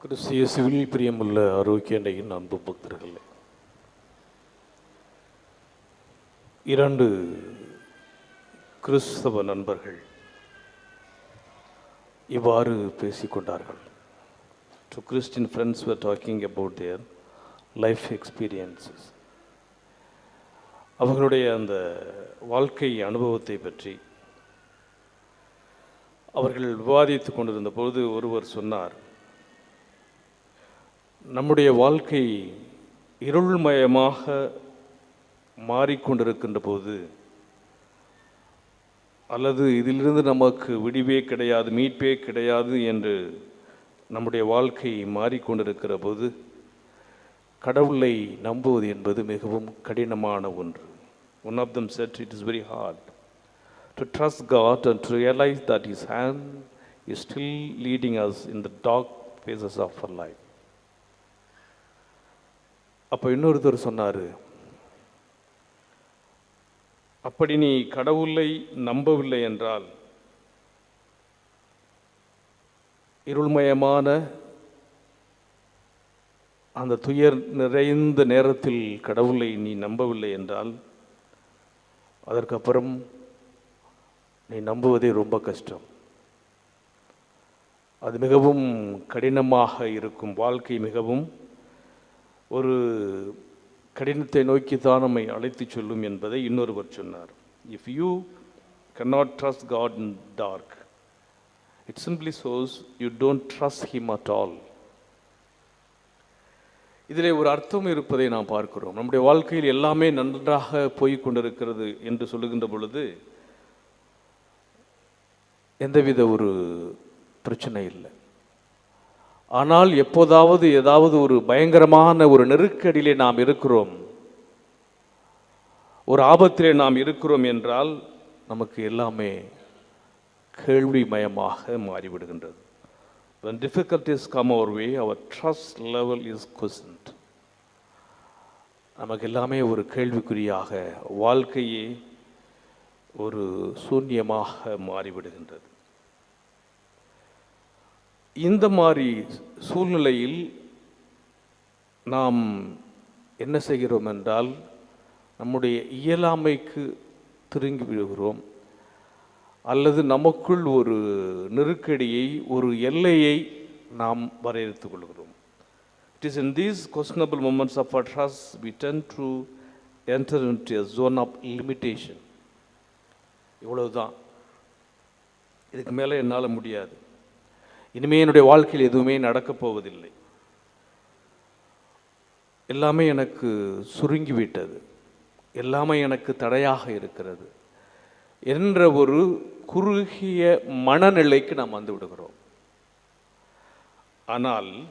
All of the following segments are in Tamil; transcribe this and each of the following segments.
கிறிஸ்திய சிவில் பிரியமுள்ள ஆரோக்கியண்டையின் அன்பு பக்தர்களே இரண்டு கிறிஸ்தவ நண்பர்கள் இவ்வாறு பேசிக்கொண்டார்கள் two Christian friends were talking about their life experiences அவர்களுடைய அந்த வாழ்க்கை அனுபவத்தை பற்றி அவர்கள் விவாதித்து கொண்டிருந்த பொழுது ஒருவர் சொன்னார் நம்முடைய வாழ்க்கை இருள்மயமாக மாறிக்கொண்டிருக்கின்ற போது அல்லது இதிலிருந்து நமக்கு விடிவே கிடையாது மீட்பே கிடையாது என்று நம்முடைய வாழ்க்கை மாறிக்கொண்டிருக்கிற போது கடவுளை நம்புவது என்பது மிகவும் கடினமான ஒன்று. One of them said it is very hard to trust God and to realise that his hand is still leading us in the dark phases of our life அப்போ இன்னொருத்தர் சொன்னார் அப்படி நீ கடவுளை நம்பவில்லை என்றால் இருள்மயமான அந்த துயர் நிறைந்த நேரத்தில் கடவுளை நீ நம்பவில்லை என்றால் அதற்கப்புறம் நீ நம்புவதே ரொம்ப கஷ்டம். அது மிகவும் கடினமாக இருக்கும் வாழ்க்கை மிகவும் ஒரு கடினத்தை நோக்கித்தான் நம்மை அழைத்து சொல்லும் என்பதை இன்னொருவர் சொன்னார். If you cannot trust God in dark it simply shows you don't trust him at all இதிலே ஒரு அர்த்தம் இருப்பதை நாம் பார்க்கிறோம். நம்முடைய வாழ்க்கையில் எல்லாமே நன்றாக போய்கொண்டிருக்கிறது என்று சொல்லுகின்ற பொழுது எந்தவித ஒரு பிரச்சனை இல்லை. ஆனால் எப்போதாவது ஏதாவது ஒரு பயங்கரமான ஒரு நெருக்கடியிலே நாம் இருக்கிறோம். ஒரு ஆபத்திலே நாம் இருக்கிறோம் என்றால் நமக்கு எல்லாமே கேள்விமயமாக மாறிவிடுகின்றது. When difficulties come our way our trust level is questioned நமக்கு எல்லாமே ஒரு கேள்விக்குறியாக வாழ்க்கையே ஒரு சூன்யமாக மாறிவிடுகின்றது. இந்த மாதிரி சூழ்நிலையில் நாம் என்ன செய்கிறோம் என்றால் நம்முடைய இயலாமைக்கு திருங்கி விடுகிறோம். அல்லது நமக்குள் ஒரு நெருக்கடியை ஒரு எல்லையை நாம் வரையறுத்துக் கொள்கிறோம். It is in these questionable moments of அட்ராஸ் we tend to enter into zone of limitation இவ்வளவுதான். இதுக்கு மேலே என்னால் முடியாது. இனிமே என்னுடைய வாழ்க்கையில் எதுவுமே நடக்கப் போவதில்லை. எல்லாமே எனக்கு சுருங்கிவிட்டது. எல்லாமே எனக்கு தடையாக இருக்கிறது என்ற ஒரு குறுகிய மனநிலைக்கு நாம் வந்து விடுகிறோம். ஆனால்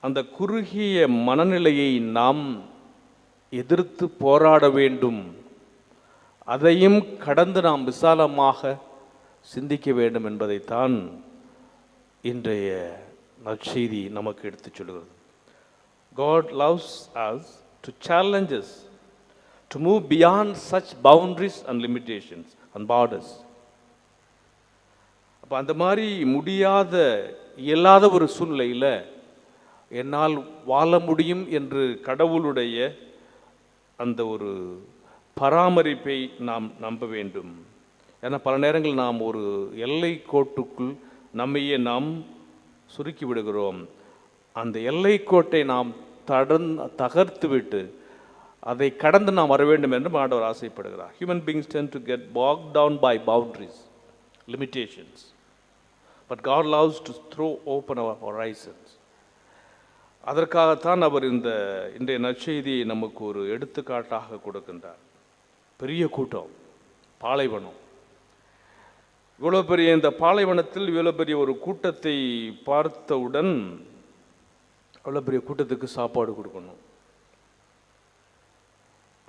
அந்த குறுகிய மனநிலையை நாம் எதிர்த்து போராட வேண்டும். அதையும் கடந்து நாம் விசாலமாக சிந்திக்க வேண்டும் என்பதைத்தான் இன்றைய நற்செய்தி நமக்கு எடுத்துச் சொல்கிறது. God loves us to challenges to move beyond such boundaries and limitations and borders அப்போ அந்த மாதிரி முடியாத இயலாத ஒரு சூழ்நிலையில் என்னால் வாழ முடியும் என்று கடவுளுடைய அந்த ஒரு பராமரிப்பை நாம் நம்ப வேண்டும். ஏன்னா பல நேரங்கள் நாம் ஒரு எல்லை கோட்டுக்குள் நம்மையே நாம் சுருக்கி விடுகிறோம். அந்த எல்லை கோட்டை நாம் தடன் தகர்த்து விட்டு அதை கடந்து நாம் வர வேண்டும் என்று ஆண்டவர் ஆசைப்படுகிறார். Human beings tend to get bogged down by boundaries limitations but God loves to throw open our horizons அதற்காகத்தான் அவர் இந்த இன்றைய நற்செய்தியை நமக்கு ஒரு எடுத்துக்காட்டாக கொடுக்கின்றார். பெரிய கூட்டம் பாலைவனம். இவ்வளோ பெரிய இந்த பாலைவனத்தில் இவ்வளோ பெரிய ஒரு கூட்டத்தை பார்த்தவுடன் அவ்வளோ பெரிய கூட்டத்துக்கு சாப்பாடு கொடுக்கணும்.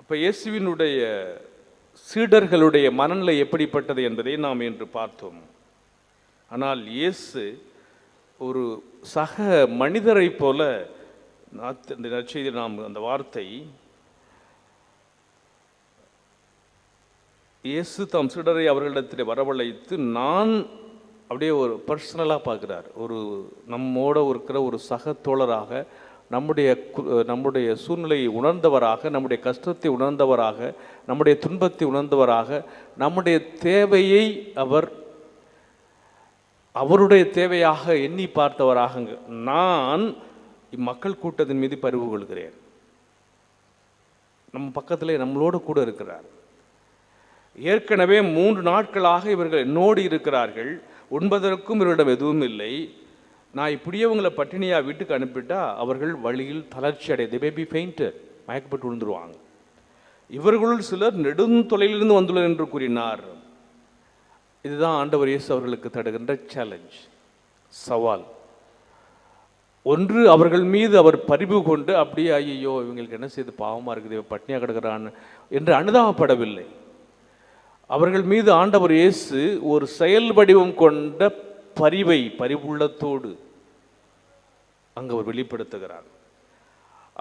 இப்போ இயேசுவினுடைய சீடர்களுடைய மனநிலை எப்படிப்பட்டது என்பதை நாம் இன்று பார்த்தோம். ஆனால் இயேசு ஒரு சக மனிதரை போல நாத்- இந்த நற்செய்தி நாம் அந்த வார்த்தை இயேசு தம் சீடரை அவர்களிடத்தில் வரவழைத்து நான் அப்படியே ஒரு பர்சனலாக பார்க்குறார். ஒரு நம்மோட இருக்கிற ஒரு சக தோழராக நம்முடைய கு- நம்முடைய சூழ்நிலையை உணர்ந்தவராக நம்முடைய கஷ்டத்தை உணர்ந்தவராக நம்முடைய துன்பத்தை உணர்ந்தவராக நம்முடைய தேவையை அவர் அவருடைய தேவையாக எண்ணி பார்த்தவராக நான் இம்மக்கள் கூட்டத்தின் மீது பரிவு கொள்கிறேன். நம்ம பக்கத்திலே நம்மளோடு கூட இருக்கிறார். ஏற்கனவே மூன்று நாட்களாக இவர்கள் என்னோடு இருக்கிறார்கள். உண்பதற்கும் இவரிடம் எதுவும் இல்லை. நான் இப்படியே உங்களை பட்டினியாக வீட்டுக்கு அனுப்பிட்டா அவர்கள் வழியில் தளர்ச்சி அடையது பேபி பெயிண்டர் மயக்கப்பட்டு விழுந்துருவாங்க. இவர்களுள் சிலர் நெடுந்தொலையிலிருந்து வந்துள்ளனர் என்று கூறினார். இதுதான் ஆண்டவர் இயேசு அவர்களுக்கு தடுகின்ற சேலஞ்ச் சவால். ஒன்று அவர்கள் மீது அவர் பரிவு கொண்டு அப்படியே ஐயோ இவங்களுக்கு என்ன செய்து? பாவமாக இருக்குது இவன் பட்னியாக கிடக்கிறான்னு என்று அனுதாபப்படவில்லை. அவர்கள் மீது ஆண்டவர் இயேசு ஒரு செயல் வடிவம் கொண்ட பரிவை பரிவுள்ளத்தோடு அங்கு அவர் வெளிப்படுத்துகிறார்.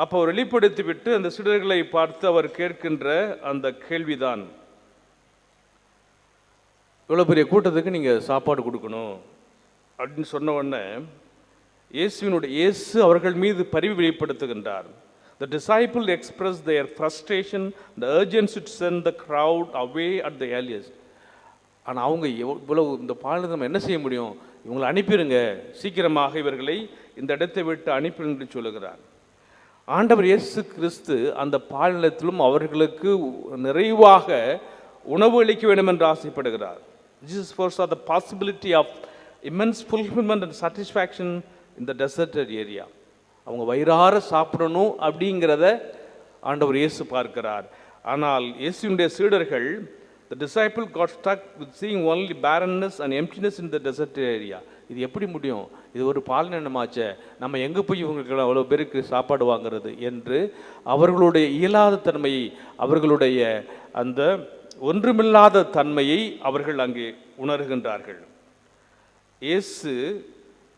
அப்போ அவர் வெளிப்படுத்திவிட்டு அந்த சிறுவர்களை பார்த்து அவர் கேட்கின்ற அந்த கேள்விதான் இவ்வளோ பெரிய கூட்டத்துக்கு நீங்கள் சாப்பாடு கொடுக்கணும் அப்படின்னு சொன்ன உடனே இயேசுவினுடைய இயேசு அவர்கள் மீது பரிவு வெளிப்படுத்துகின்றார். The disciple expressed their frustration, the urgency to send the crowd away at the earliest. ஆனால் அவங்க இவ்வளவு இந்த பாடலுக்கு நம்ம என்ன செய்ய முடியும்? இவங்களை அனுப்பிடுங்க சீக்கிரமாக இவர்களை இந்த இடத்தை விட்டு அனுப்பிடுங்க என்று சொல்லுகிறார். ஆண்டவர் இயேசு கிறிஸ்து அந்த பாலினத்திலும் அவர்களுக்கு நிறைவாக உணவு அளிக்க வேண்டும் என்று ஆசைப்படுகிறார். Jesus foresaw the possibility of immense fulfilment and satisfaction இந்த டெசர்டட் ஏரியா அவங்க வயிறார சாப்பிடணும் அப்படிங்கிறத ஆண்டவர் இயேசு பார்க்கிறார். ஆனால் இயேசுவினுடைய சீடர்கள் the disciple got stuck with seeing only barrenness and emptiness in the desert area இது எப்படி முடியும்? இது ஒரு பாலினமாச்சே நம்ம எங்கே போய் இவங்களுக்கு அவ்வளோ பேருக்கு சாப்பாடு வாங்குறது என்று அவர்களுடைய இயலாத தன்மையை அவர்களுடைய அந்த ஒன்றுமில்லாத தன்மையை அவர்கள் அங்கே உணர்கின்றார்கள். இயேசு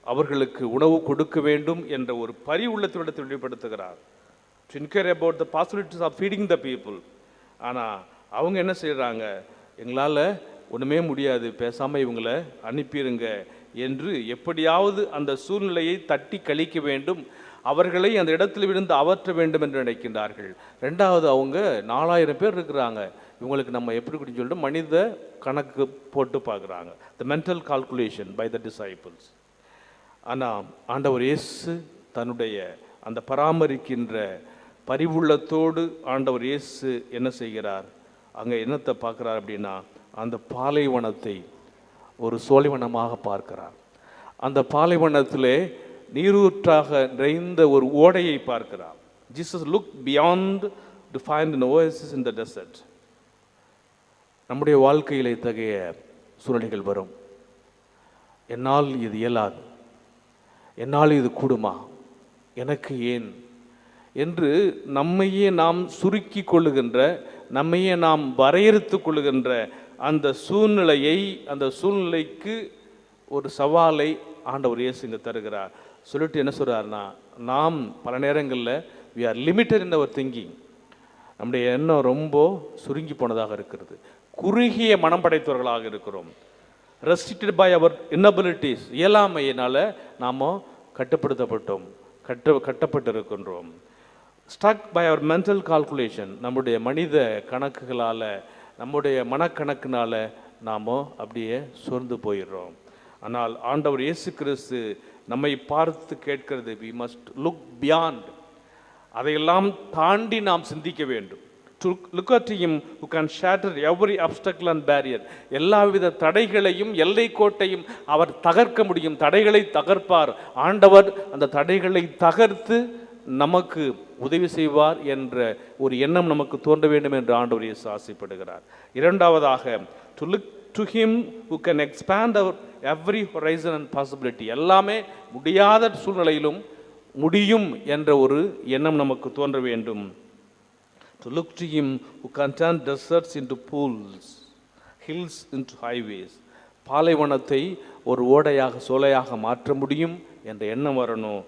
அவர்களுக்கு உணவு கொடுக்க வேண்டும் என்ற ஒரு பரி உள்ளத்திடத்தை வெளிப்படுத்துகிறார். To inquire about the possibilities of feeding the people ஆனால் அவங்க என்ன செய்கிறாங்க எங்களால் ஒன்றுமே முடியாது பேசாமல் இவங்களை அனுப்பிடுங்க என்று எப்படியாவது அந்த சூழ்நிலையை தட்டி கழிக்க வேண்டும். அவர்களை அந்த இடத்தில் விழுந்து அவற்ற வேண்டும் என்று நினைக்கின்றார்கள். ரெண்டாவது அவங்க நாலாயிரம் பேர் இருக்கிறாங்க. இவங்களுக்கு நம்ம எப்படி சொல்லிட்டு மனித கணக்கு போட்டு பார்க்குறாங்க. The mental calculation by the disciples ஆனால் ஆண்டவர் இயேசு தன்னுடைய அந்த பராமரிக்கின்ற பரிவுள்ளத்தோடு ஆண்டவர் இயேசு என்ன செய்கிறார்? அங்கே என்னத்தை பார்க்குறார் அப்படின்னா அந்த பாலைவனத்தை ஒரு சோலைவனமாக பார்க்கிறார். அந்த பாலைவனத்தில் நீரூற்றாக நிறைந்த ஒரு ஓடையை பார்க்கிறார். Jesus look beyond to find an in the the நம்முடைய வாழ்க்கையில் இத்தகைய சூழ்நிலைகள் வரும். என்னால் இது இயலாது. என்னால் இது கூடுமா? எனக்கு ஏன்? என்று நம்மையே நாம் சுருக்கி கொள்ளுகின்ற நம்மையே நாம் வரையறுத்து கொள்ளுகின்ற அந்த சூழ்நிலையை அந்த சூழ்நிலைக்கு ஒரு சவாலை ஆண்டவர் இயேசு இங்கே தருகிறார். சொல்லிட்டு என்ன சொல்கிறாருன்னா நாம் பல நேரங்களில் we are limited in our thinking நம்முடைய எண்ணம் ரொம்ப சுருங்கி போனதாக இருக்கிறது. குறுகிய மனம் படைத்தவர்களாக இருக்கிறோம். ரெஸ்ட்ரிக்டட் பை அவர் இன்னபிலிட்டிஸ் இயலாமையினால் நாம் கட்டுப்படுத்தப்பட்டோம். கட்ட கட்டப்பட்டிருக்கின்றோம். Stuck by our mental calculation நம்முடைய மனித கணக்குகளால் நம்முடைய மனக்கணக்குனால் நாம் அப்படியே சோர்ந்து போயிடுறோம். ஆனால் ஆண்டவர் இயேசு கிறிஸ்து நம்மை பார்த்து கேட்கிறது வி மஸ்ட் லுக் பியாண்ட் அதையெல்லாம் தாண்டி நாம் சிந்திக்க வேண்டும். To look at him who can shatter every obstacle and barrier. எல்லாவித தடைகளையும் எல்லை கோட்டையும் அவர் தகர்க்க முடியும். தடைகளை தகர்ப்பார். ஆண்டவர் அந்த தடைகளை தகர்த்து நமக்கு உதவி செய்வார் என்ற ஒரு எண்ணம் நமக்கு தோன்ற வேண்டும் என்று ஆண்டவர் இயேசு ஆசைப்படுகிறார். இரண்டாவதாக to look to him who can expand our every horizon and possibility எல்லாமே முடியாத சூழ்நிலையிலும் முடியும் என்ற ஒரு எண்ணம் நமக்கு தோன்ற வேண்டும். To look to him who can turn deserts into pools, hills into highways. பாலைவனத்தை ஒரு ஓடையாக சோலையாக மாற்ற முடியும் என்ற எண்ணம் வரணும்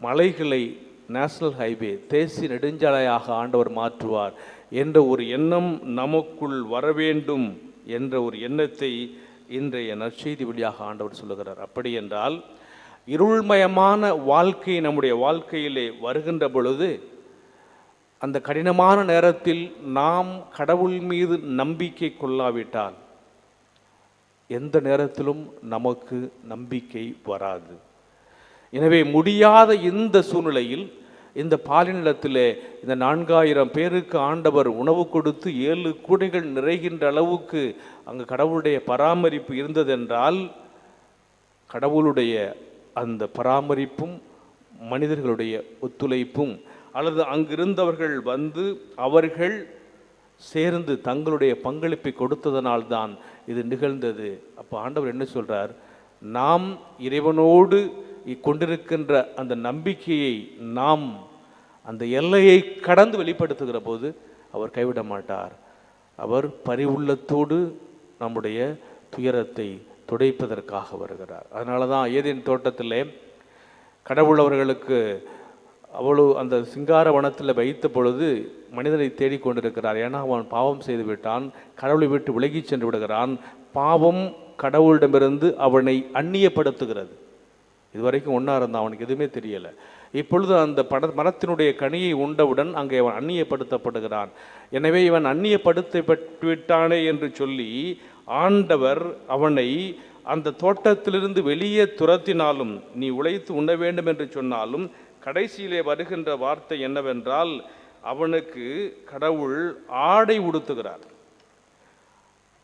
மலைகளை நேஷனல் ஹைவே தேசிய நெடுஞ்சாலையாக ஆண்டவர் மாற்றுவார் என்ற ஒரு எண்ணம் நமக்குள் வர வேண்டும் என்ற ஒரு எண்ணத்தை இன்றைய நற்செய்தி வழியாக ஆண்டவர் சொல்லுகிறார் அப்படி என்றால் இருள்மயமான வாழ்க்கை நம்முடைய வாழ்க்கையிலே வருகின்ற பொழுது அந்த கடினமான நேரத்தில் நாம் கடவுள் மீது நம்பிக்கை கொள்ளாவிட்டால் எந்த நேரத்திலும் நமக்கு நம்பிக்கை வராது. எனவே முடியாத இந்த சூழ்நிலையில் இந்த பாலினிலத்திலே இந்த நான்காயிரம் பேருக்கு ஆண்டவர் உணவு கொடுத்து ஏழு கூடைகள் நிறைகின்ற அளவுக்கு அங்கு கடவுளுடைய பராமரிப்பு இருந்ததென்றால் கடவுளுடைய அந்த பராமரிப்பும் மனிதர்களுடைய ஒத்துழைப்பும் அல்லது அங்கிருந்தவர்கள் வந்து அவர்கள் சேர்ந்து தங்களுடைய பங்களிப்பை கொடுத்ததனால்தான் இது நிகழ்ந்தது. அப்போ ஆண்டவர் என்ன சொல்கிறார் நாம் இறைவனோடு கொண்டிருக்கின்ற அந்த நம்பிக்கையை நாம் அந்த எல்லையை கடந்து வெளிப்படுத்துகிற போது அவர் கைவிட மாட்டார். அவர் பரிவுள்ளத்தோடு நம்முடைய துயரத்தை துடைப்பதற்காக வருகிறார். அதனால தான் ஏதேன் தோட்டத்திலே கடவுள் அவர்களுக்கு அவளோ அந்த சிங்கார வனத்தில் வைத்த பொழுது மனிதனை தேடிக்கொண்டிருக்கிறார் ஏன்னா அவன் பாவம் செய்து விட்டான். கடவுளை விட்டு விலகி சென்று விடுகிறான். பாவம் கடவுளிடமிருந்து அவனை அந்நியப்படுத்துகிறது. இதுவரைக்கும் ஒன்றா இருந்தான். அவனுக்கு எதுவுமே தெரியலை. இப்பொழுது அந்த பட மரத்தினுடைய கனியை உண்டவுடன் அங்கே அவன் அந்நியப்படுத்தப்படுகிறான். எனவே இவன் அந்நியப்படுத்தப்பட்டு விட்டானே என்று சொல்லி ஆண்டவர் அவனை அந்த தோட்டத்திலிருந்து வெளியே துரத்தினாலும் நீ உழைத்து உண்ண வேண்டும் என்று சொன்னாலும் கடைசியிலே வருகின்ற வார்த்தை என்னவென்றால் அவனுக்கு கடவுள் ஆடை உடுத்துகிறார்.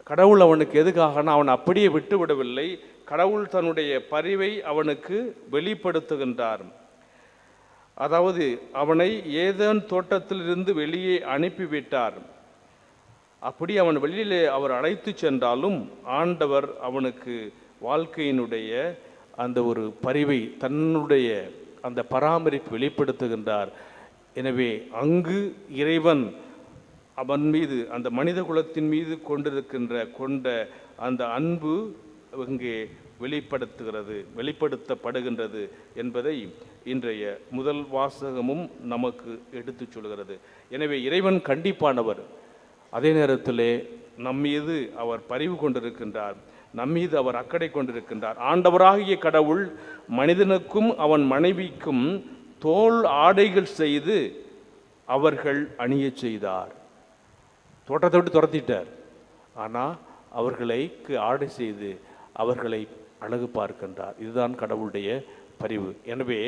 கடவுள் அவனுக்கு எதுக்காகனா அவன் அப்படியே விட்டுவிடவில்லை. கடவுள் தன்னுடைய பரிவை அவனுக்கு வெளிப்படுத்துகின்றார். அதாவது அவனை ஏதேன் தோட்டத்திலிருந்து வெளியே அனுப்பிவிட்டார். அப்படி அவன் வெளியிலே அவர் அழைத்து சென்றாலும் ஆண்டவர் அவனுக்கு வாழ்க்கையினுடைய அந்த ஒரு பரிவை தன்னுடைய அந்த பராமரிப்பு வெளிப்படுத்துகின்றார். எனவே அங்கு இறைவன் அவன் மீது அந்த மனித குலத்தின் மீது கொண்டிருக்கின்ற கொண்ட அந்த அன்பு இங்கே வெளிப்படுத்துகிறது வெளிப்படுத்தப்படுகின்றது என்பதை இன்றைய முதல் வாசகமும் நமக்கு எடுத்துச் சொல்கிறது. எனவே இறைவன் கண்டிப்பானவர். அதே நேரத்திலே நம்மீது அவர் பரிவு கொண்டிருக்கின்றார். நம்மீது அவர் அக்கறை கொண்டிருக்கின்றார். ஆண்டவராகிய கடவுள் மனிதனுக்கும் அவன் மனைவிக்கும் தோல் ஆடைகள் செய்து அவர்கள் அணியச் செய்தார். தோட்டத்தை விட்டு துரத்திட்டார். ஆனால் அவர்களுக்கு ஆடை செய்து அவர்களை அழகு பார்க்கின்றார். இதுதான் கடவுளுடைய பரிவு. எனவே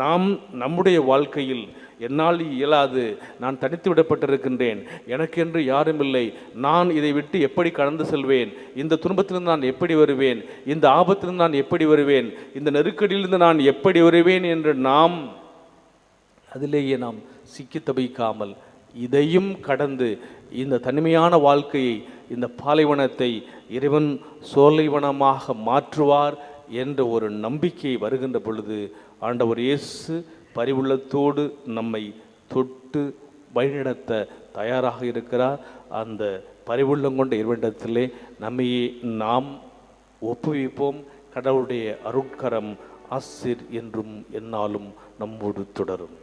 நாம் நம்முடைய வாழ்க்கையில் என்னால் இயலாது நான் தனித்து விடப்பட்டிருக்கின்றேன் எனக்கென்று யாரும் இல்லை நான் இதை விட்டு எப்படி கடந்து செல்வேன் இந்த துன்பத்திலிருந்து நான் எப்படி வருவேன் இந்த ஆபத்திலிருந்து நான் எப்படி வருவேன் இந்த நெருக்கடியிலிருந்து நான் எப்படி வருவேன் என்று நாம் அதிலேயே நாம் சிக்கி தவிக்காமல் இதையும் கடந்து இந்த தனிமையான வாழ்க்கையை இந்த பாலைவனத்தை இறைவன் சோலைவனமாக மாற்றுவார் என்ற ஒரு நம்பிக்கை வருகின்ற பொழுது ஆண்டவர் இயேசு பரிவுள்ளத்தோடு நம்மை தொட்டு வழிநடத்த தயாராக இருக்கிறார். அந்த பரிவுள்ளம் கொண்ட இறைவனிடத்திலே நம்மையே நாம் ஒப்புவிப்போம். கடவுளுடைய அருட்கரம் ஆசிர் என்றும் என்னாலும் நம்மோடு தொடரும்.